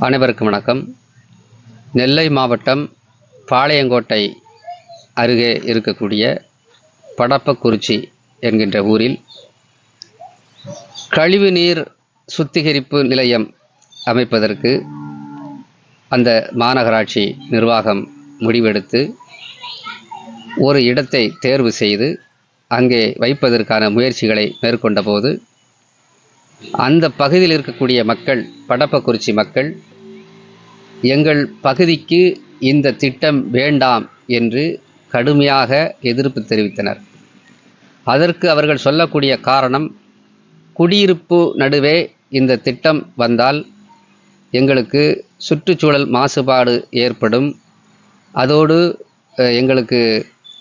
அனைவருக்கும் வணக்கம். நெல்லை மாவட்டம் பாளையங்கோட்டை அருகே இருக்கக்கூடிய படப்பக்குறிச்சி என்கின்ற ஊரில் கழிவுநீர் சுத்திகரிப்பு நிலையம் அமைப்பதற்கு அந்த மாநகராட்சி நிர்வாகம் முடிவெடுத்து ஒரு இடத்தை தேர்வு செய்து அங்கே வைப்பதற்கான முயற்சிகளை மேற்கொண்டபோது அந்த பகுதியில் இருக்கக்கூடிய மக்கள் படப்பக்குறிச்சி மக்கள் எங்கள் பகுதிக்கு இந்த திட்டம் வேண்டாம் என்று கடுமையாக எதிர்ப்பு தெரிவித்தனர். அதற்கு அவர்கள் சொல்லக்கூடிய காரணம் குடியிருப்பு நடுவே இந்த திட்டம் வந்தால் எங்களுக்கு சுற்றுச்சூழல் மாசுபாடு ஏற்படும். அதோடு எங்களுக்கு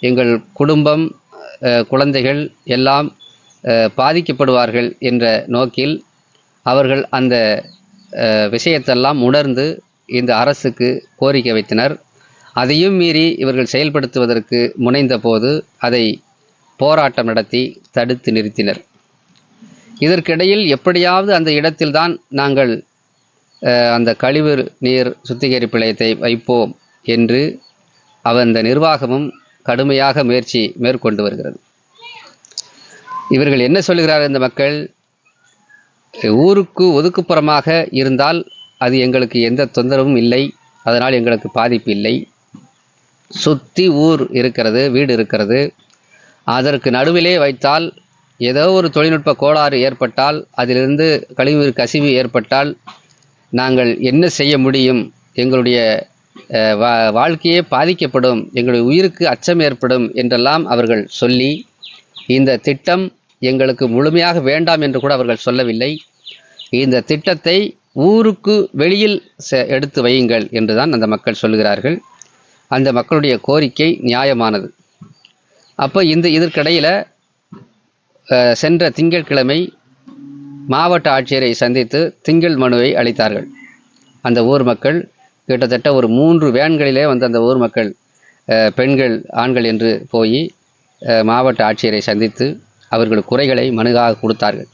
எங்கள் குடும்பம் குழந்தைகள் எல்லாம் பாதிக்கப்படுவார்கள் என்ற நோக்கில் அவர்கள் அந்த விஷயத்தெல்லாம் உணர்ந்து இந்த அரசுக்கு கோரிக்கை வைத்தனர். அதையும் மீறி இவர்கள் செயல்படுத்துவதற்கு முனைந்தபோது அதை போராட்டம் நடத்தி தடுத்து நிறுத்தினர். இதற்கிடையில் எப்படியாவது அந்த இடத்தில்தான் நாங்கள் அந்த கழிவு நீர் சுத்திகரிப்பு நிலையத்தை வைப்போம் என்று அந்த நிர்வாகமும் கடுமையாக முயற்சி மேற்கொண்டு வருகிறது. இவர்கள் என்ன சொல்கிறார்கள் இந்த மக்கள்? ஊருக்கு ஒதுக்குப்புறமாக இருந்தால் அது எங்களுக்கு எந்த தொந்தரவும் இல்லை. அதனால் எங்களுக்கு பாதிப்பு இல்லை. சுற்றி ஊர் இருக்கிறது வீடு இருக்கிறது. அதற்கு நடுவிலே வைத்தால் ஏதோ ஒரு தொழில்நுட்ப கோளாறு ஏற்பட்டால் அதிலிருந்து கழிவு கசிவு ஏற்பட்டால் நாங்கள் என்ன செய்ய முடியும்? எங்களுடைய வா வாழ்க்கையே பாதிக்கப்படும். எங்களுடைய உயிருக்கு அச்சம் ஏற்படும் என்றெல்லாம் அவர்கள் சொல்லி இந்த திட்டம் எங்களுக்கு முழுமையாக வேண்டாம் என்று கூட அவர்கள் சொல்லவில்லை. இந்த திட்டத்தை ஊருக்கு வெளியில் செ- எடுத்து வையுங்கள் என்றுதான் அந்த மக்கள் சொல்லுகிறார்கள். அந்த மக்களுடைய கோரிக்கை நியாயமானது. அப்போ இந்த இதற்கிடையில் சென்ற திங்கட்கிழமை மாவட்ட ஆட்சியரை சந்தித்து திங்கள் மனுவை அளித்தார்கள். அந்த ஊர் மக்கள் கிட்டத்தட்ட ஒரு மூன்று வேன்களிலே வந்து அந்த ஊர் மக்கள் பெண்கள் ஆண்கள் என்று போய் மாவட்ட ஆட்சியரை சந்தித்து அவர்கள் குறைகளை மனுவாக கொடுத்தார்கள்.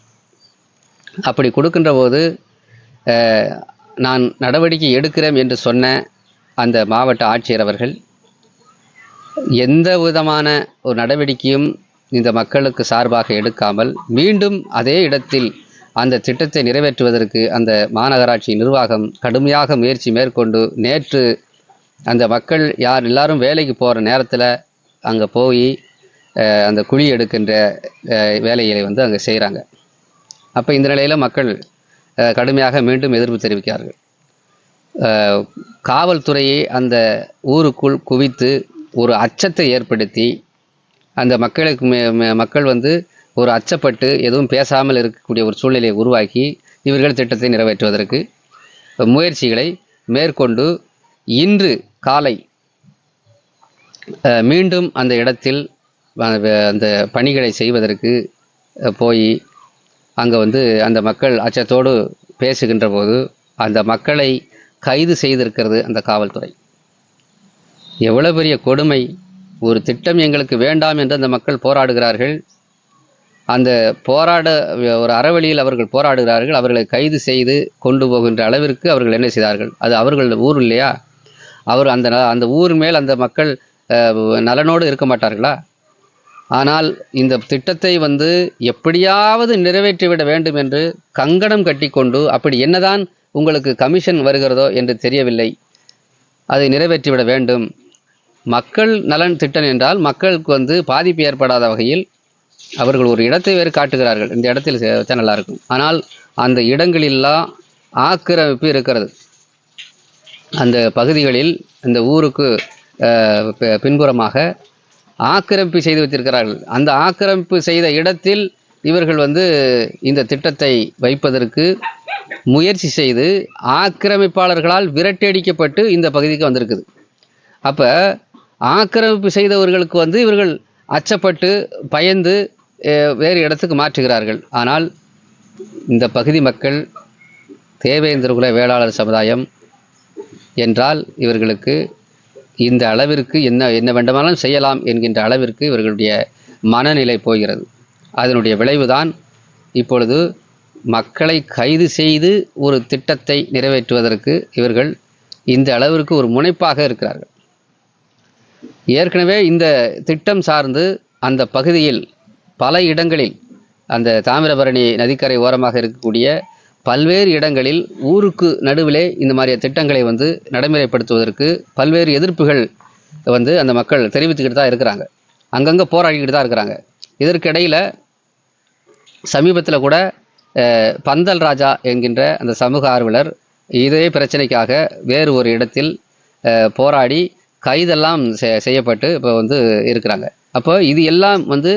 அப்படி கொடுக்கின்ற போது நான் நடவடிக்கை எடுக்கிறேன் என்று சொன்ன அந்த மாவட்ட ஆட்சியர் அவர்கள் எந்த விதமான ஒரு நடவடிக்கையும் இந்த மக்களுக்கு சார்பாக எடுக்காமல் மீண்டும் அதே இடத்தில் அந்த திட்டத்தை நிறைவேற்றுவதற்கு அந்த மாநகராட்சி நிர்வாகம் கடுமையாக முயற்சி மேற்கொண்டு நேற்று அந்த மக்கள் யார் எல்லாரும் வேலைக்கு போகிற நேரத்தில் அங்கே போய் அந்த குழி எடுக்கின்ற வேலைகளை வந்து அங்கே செய்கிறாங்க அப்போ இந்த நிலையில் மக்கள் கடுமையாக மீண்டும் எதிர்ப்பு தெரிவிக்கிறார்கள். காவல்துறையை அந்த ஊருக்குள் குவித்து ஒரு அச்சத்தை ஏற்படுத்தி அந்த மக்களுக்கு மே- மே- மக்கள் வந்து ஒரு அச்சப்பட்டு எதுவும் பேசாமல் இருக்கக்கூடிய ஒரு சூழ்நிலையை உருவாக்கி இவர்கள் திட்டத்தை நிறைவேற்றுவதற்கு முயற்சிகளை மேற்கொண்டு இன்று காலை மீண்டும் அந்த இடத்தில் அந்த பணிகளை செய்வதற்கு போய் அங்கே வந்து அந்த மக்கள் அச்சத்தோடு பேசுகின்ற போது அந்த மக்களை கைது செய்திருக்கிறது அந்த காவல்துறை. எவ்வளோ பெரிய கொடுமை ஒரு திட்டம் எங்களுக்கு வேண்டாம் என்று அந்த மக்கள் போராடுகிறார்கள். அந்த போராட ஒரு அறவழியில் அவர்கள் போராடுகிறார்கள் அவர்களை கைது செய்து கொண்டு போகின்ற அளவிற்கு அவர்கள் என்ன செய்தார்கள்? அது அவர்கள் ஊர் இல்லையா? அவர் அந்த ந- அந்த ஊர் மேல் அந்த மக்கள் நலனோடு இருக்க மாட்டார்களா? ஆனால் இந்த திட்டத்தை வந்து எப்படியாவது நிறைவேற்றிவிட வேண்டும் என்று கங்கணம் கட்டிக்கொண்டு அப்படி என்னதான் உங்களுக்கு கமிஷன் வருகிறதோ என்று தெரியவில்லை. அதை நிறைவேற்றிவிட வேண்டும். மக்கள் நலன் திட்டம் என்றால் மக்களுக்கு வந்து பாதிப்பு ஏற்படாத வகையில் அவர்கள் ஒரு இடத்தை வேறு காட்டுகிறார்கள். இந்த இடத்தில் வச்சா நல்லா இருக்கும். ஆனால் அந்த இடங்களெல்லாம் ஆக்கிரமிப்பு இருக்கிறது. அந்த பகுதிகளில் இந்த ஊருக்கு பின்புறமாக ஆக்கிரமிப்பு செய்து வைத்திருக்கிறார்கள். அந்த ஆக்கிரமிப்பு செய்த இடத்தில் இவர்கள் வந்து இந்த திட்டத்தை வைப்பதற்கு முயற்சி செய்து ஆக்கிரமிப்பாளர்களால் விரட்டடிக்கப்பட்டு இந்த பகுதிக்கு வந்திருக்குது. அப்போ ஆக்கிரமிப்பு செய்தவர்களுக்கு வந்து இவர்கள் அச்சப்பட்டு பயந்து வேறு இடத்துக்கு மாற்றுகிறார்கள். ஆனால் இந்த பகுதி மக்கள் தேவேந்திரகுல வேளாளர் சமுதாயம் என்றால் இவர்களுக்கு இந்த அளவிற்கு என்ன என்ன வேண்டுமானாலும் செய்யலாம் என்கின்ற அளவிற்கு இவர்களுடைய மனநிலை போகிறது. அதனுடைய விளைவுதான் இப்பொழுது மக்களை கைது செய்து ஒரு திட்டத்தை நிறைவேற்றுவதற்கு இவர்கள் இந்த அளவிற்கு ஒரு முனைப்பாக இருக்கிறார்கள். ஏற்கனவே இந்த திட்டம் சார்ந்து அந்த பகுதியில் பல இடங்களில் அந்த தாமிரபரணி நதிக்கரை ஓரமாக இருக்கக்கூடிய பல்வேறு இடங்களில் ஊருக்கு நடுவிலே இந்த மாதிரியான திட்டங்களை வந்து நடைமுறைப்படுத்துவதற்கு பல்வேறு எதிர்ப்புகள் வந்து அந்த மக்கள் தெரிவித்துக்கிட்டு தான் இருக்கிறாங்க. அங்கங்கே போராடிக்கிட்டு தான் இருக்கிறாங்க. இதற்கிடையில் சமீபத்தில் கூட பந்தல் ராஜா என்கின்ற அந்த சமூக ஆர்வலர் இதே பிரச்சனைக்காக வேறு ஒரு இடத்தில் போராடி கைதெல்லாம் செ- செய்யப்பட்டு இப்போ வந்து இருக்கிறாங்க. அப்போ இது எல்லாம் வந்து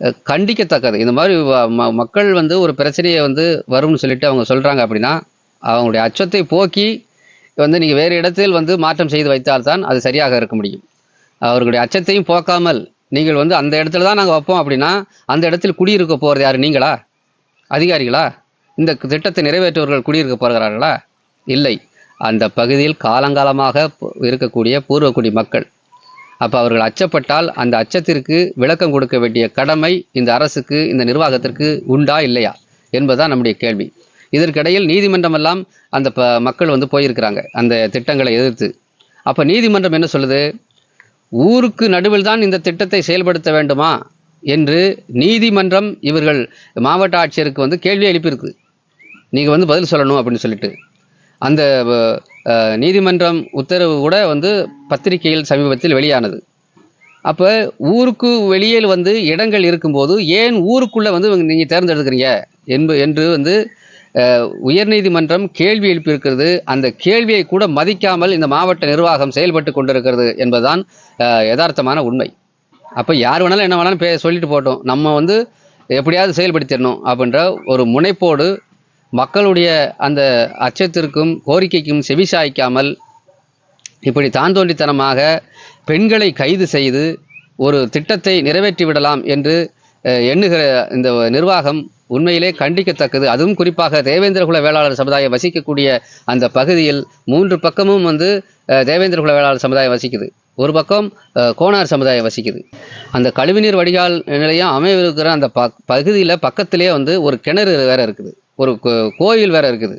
கண்டிக்கத்தக்கது. இந்த மாதிரி வ- ம- மக்கள் வந்து ஒரு பிரச்சனையை வந்து வரும்னு சொல்லிட்டு அவங்க சொல்கிறாங்க அப்படின்னா அவங்களுடைய அச்சத்தை போக்கி வந்து நீங்கள் வேறு இடத்தில் வந்து மாற்றம் செய்து வைத்தால்தான் அது சரியாக இருக்க முடியும். அவர்களுடைய அச்சத்தையும் போக்காமல் நீங்கள் வந்து அந்த இடத்துல தான் நாங்கள் வைப்போம் அப்படின்னா அந்த இடத்தில் குடியிருக்க போகிறது யார்? நீங்களா? அதிகாரிகளா? இந்த திட்டத்தை நிறைவேற்றுவர்கள் குடியிருக்க போகிறார்களா? இல்லை. அந்த பகுதியில் காலங்காலமாக இருக்கக்கூடிய பூர்வக்குடி மக்கள் அப்போ அவர்கள் அச்சப்பட்டால் அந்த அச்சத்திற்கு விளக்கம் கொடுக்க வேண்டிய கடமை இந்த அரசுக்கு இந்த நிர்வாகத்திற்கு உண்டா இல்லையா என்பதுதான் நம்முடைய கேள்வி. இதற்கிடையில் நீதிமன்றம் எல்லாம் அந்த ப மக்கள் வந்து போயிருக்கிறாங்க அந்த திட்டங்களை எதிர்த்து. அப்போ நீதிமன்றம் என்ன சொல்லுது? ஊருக்கு நடுவில் தான் இந்த திட்டத்தை செயல்படுத்த வேண்டுமா என்று நீதிமன்றம் இவர்கள் மாவட்ட ஆட்சியருக்கு வந்து கேள்வி எழுப்பியிருக்கு. நீங்கள் வந்து பதில் சொல்லணும் அப்படின்னு சொல்லிட்டு. அந்த நீதிமன்றம் உத்தரவு கூட வந்து பத்திரிகையில் சமீபத்தில் வெளியானது. அப்போ ஊருக்கு வெளியில் வந்து இடங்கள் இருக்கும்போது ஏன் ஊருக்குள்ளே வந்து நீங்கள் தேர்ந்தெடுக்கிறீங்க? என்ப என்று வந்து உயர்நீதிமன்றம் கேள்வி எழுப்பியிருக்கிறது அந்த கேள்வியை கூட மதிக்காமல் இந்த மாவட்ட நிர்வாகம் செயல்பட்டு கொண்டிருக்கிறது என்பதுதான் யதார்த்தமான உண்மை. அப்போ யார் வேணாலும் என்ன வேணாலும் பே சொல்லிட்டு போட்டோம். நம்ம வந்து எப்படியாவது செயல்படுத்திடணும் அப்படின்ற ஒரு முனைப்போடு மக்களுடைய அந்த அச்சத்திற்கும் கோரிக்கைக்கும் செவிசாய்க்காமல் இப்படி தாந்தோண்டித்தனமாக பெண்களை கைது செய்து ஒரு திட்டத்தை நிறைவேற்றி விடலாம் என்று எண்ணுகிற இந்த நிர்வாகம் உண்மையிலே கண்டிக்கத்தக்கது. அதுவும் குறிப்பாக தேவேந்திரகுல வேளாளர் சமுதாயம் வசிக்கக்கூடிய அந்த பகுதியில் மூன்று பக்கமும் வந்து தேவேந்திரகுல வேளாளர் சமுதாயம் வசிக்குது. ஒரு பக்கம் கோணார் கோனார் சமுதாயம் வசிக்குது. அந்த கழிவுநீர் வடிகால் நிலையம் அமைவிருக்கிற அந்த ப பகுதியில் பக்கத்திலே வந்து ஒரு கிணறு வேற இருக்குது. ஒரு கோ- கோயில் வேற இருக்குது.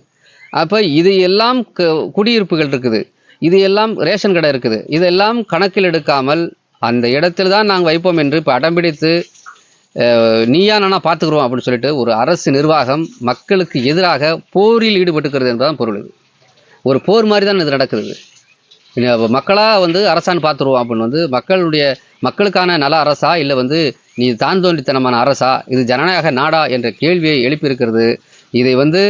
அப்போ இது எல்லாம் குடியிருப்புகள் இருக்குது. இது எல்லாம் ரேஷன் கடை இருக்குது. இதெல்லாம் கணக்கில் எடுக்காமல் அந்த இடத்துல தான் நாங்கள் வைப்போம் என்று இப்போ அடம்பிடித்து நீயா நானா பார்த்துக்குறோம் அப்படின்னு சொல்லிட்டு ஒரு அரசு நிர்வாகம் மக்களுக்கு எதிராக போரில் ஈடுபட்டுக்கிறது என்பதான் பொருள் இது. ஒரு போர் மாதிரி தான் இது நடக்குது. மக்களாக வந்து அரசான்னு பார்த்துருவோம் அப்படின்னு வந்து மக்களுடைய மக்களுக்கான நல அரசா இல்லை வந்து நீ தான் தோன்றித்தனமான அரசா இது ஜனநாயக நாடா என்ற கேள்வியை எழுப்பியிருக்கிறது. இதை வந்து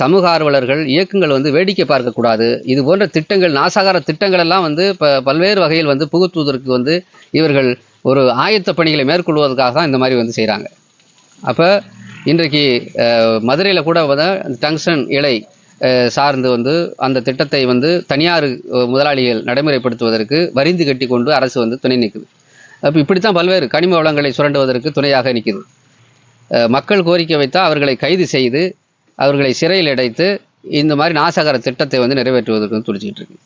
சமூக ஆர்வலர்கள் இயக்கங்கள் வந்து வேடிக்கை பார்க்கக்கூடாது. இது போன்ற திட்டங்கள் நாசாகார திட்டங்கள் எல்லாம் வந்து இப்போ பல்வேறு வகையில் வந்து புகுத்துவதற்கு வந்து இவர்கள் ஒரு ஆயத்த பணிகளை மேற்கொள்வதற்காக தான் இந்த மாதிரி வந்து செய்கிறாங்க அப்போ இன்றைக்கு மதுரையில் கூட வந்து இலை சார்ந்து வந்து அந்த திட்டத்தை வந்து தனியார் முதலாளிகள் நடைமுறைப்படுத்துவதற்கு வரிந்து கட்டி கொண்டு அரசு வந்து துணை நிற்குது அப்போ இப்படித்தான் பல்வேறு கனிம வளங்களை சுரண்டுவதற்கு துணையாக நிற்குது மக்கள் கோரிக்கை வைத்தால் அவர்களை கைது செய்து அவர்களை சிறையில் அடைத்து இந்த மாதிரி நாசகர திட்டத்தை வந்து நிறைவேற்றுவதற்கு வந்து துடிச்சிக்கிட்டு இருக்கு.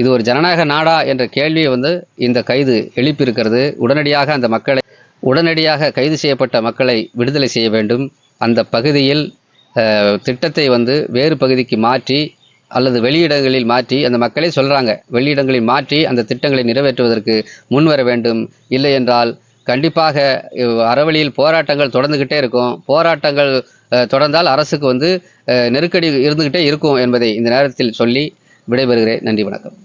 இது ஒரு ஜனநாயக நாடா என்ற கேள்வியை வந்து இந்த கைது எழுப்பியிருக்கிறது. உடனடியாக அந்த மக்களை உடனடியாக கைது செய்யப்பட்ட மக்களை விடுதலை செய்ய வேண்டும். அந்த பகுதியில் திட்டத்தை வந்து வேறு பகுதிக்கு மாற்றி அல்லது வெளியிடங்களில் மாற்றி அந்த மக்களே சொல்கிறாங்க வெளியிடங்களில் மாற்றி அந்த திட்டங்களை நிறைவேற்றுவதற்கு முன்வர வேண்டும். இல்லை என்றால் கண்டிப்பாக அறவழியில் போராட்டங்கள் தொடர்ந்துக்கிட்டே இருக்கும். போராட்டங்கள் தொடர்ந்தால் அரசுக்கு வந்து நெருக்கடி இருந்துக்கிட்டே இருக்கும் என்பதை இந்த நேரத்தில் சொல்லி விடைபெறுகிறேன். நன்றி வணக்கம்.